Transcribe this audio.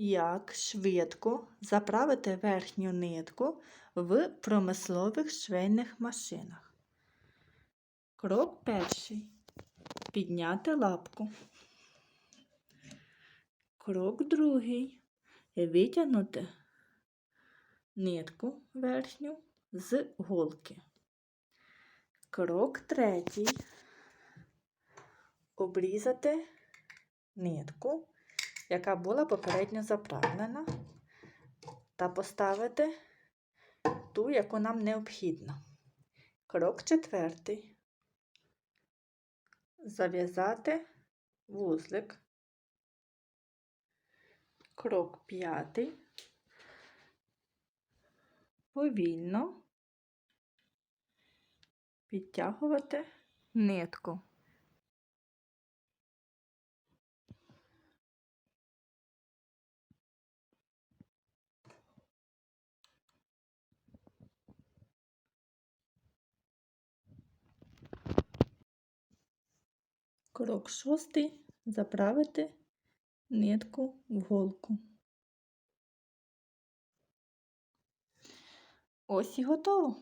Як швидко заправити верхню нитку в промислових швейних машинах. Крок перший. Підняти лапку. Крок другий. Витягнути нитку верхню з голки. Крок третій. Обрізати нитку, яка була попередньо заправлена, та поставити ту, яку нам необхідно. Крок четвертий. Зав'язати вузлик. Крок п'ятий. Повільно підтягувати нитку. Крок шостий. Заправити нитку в голку. Ось і готово.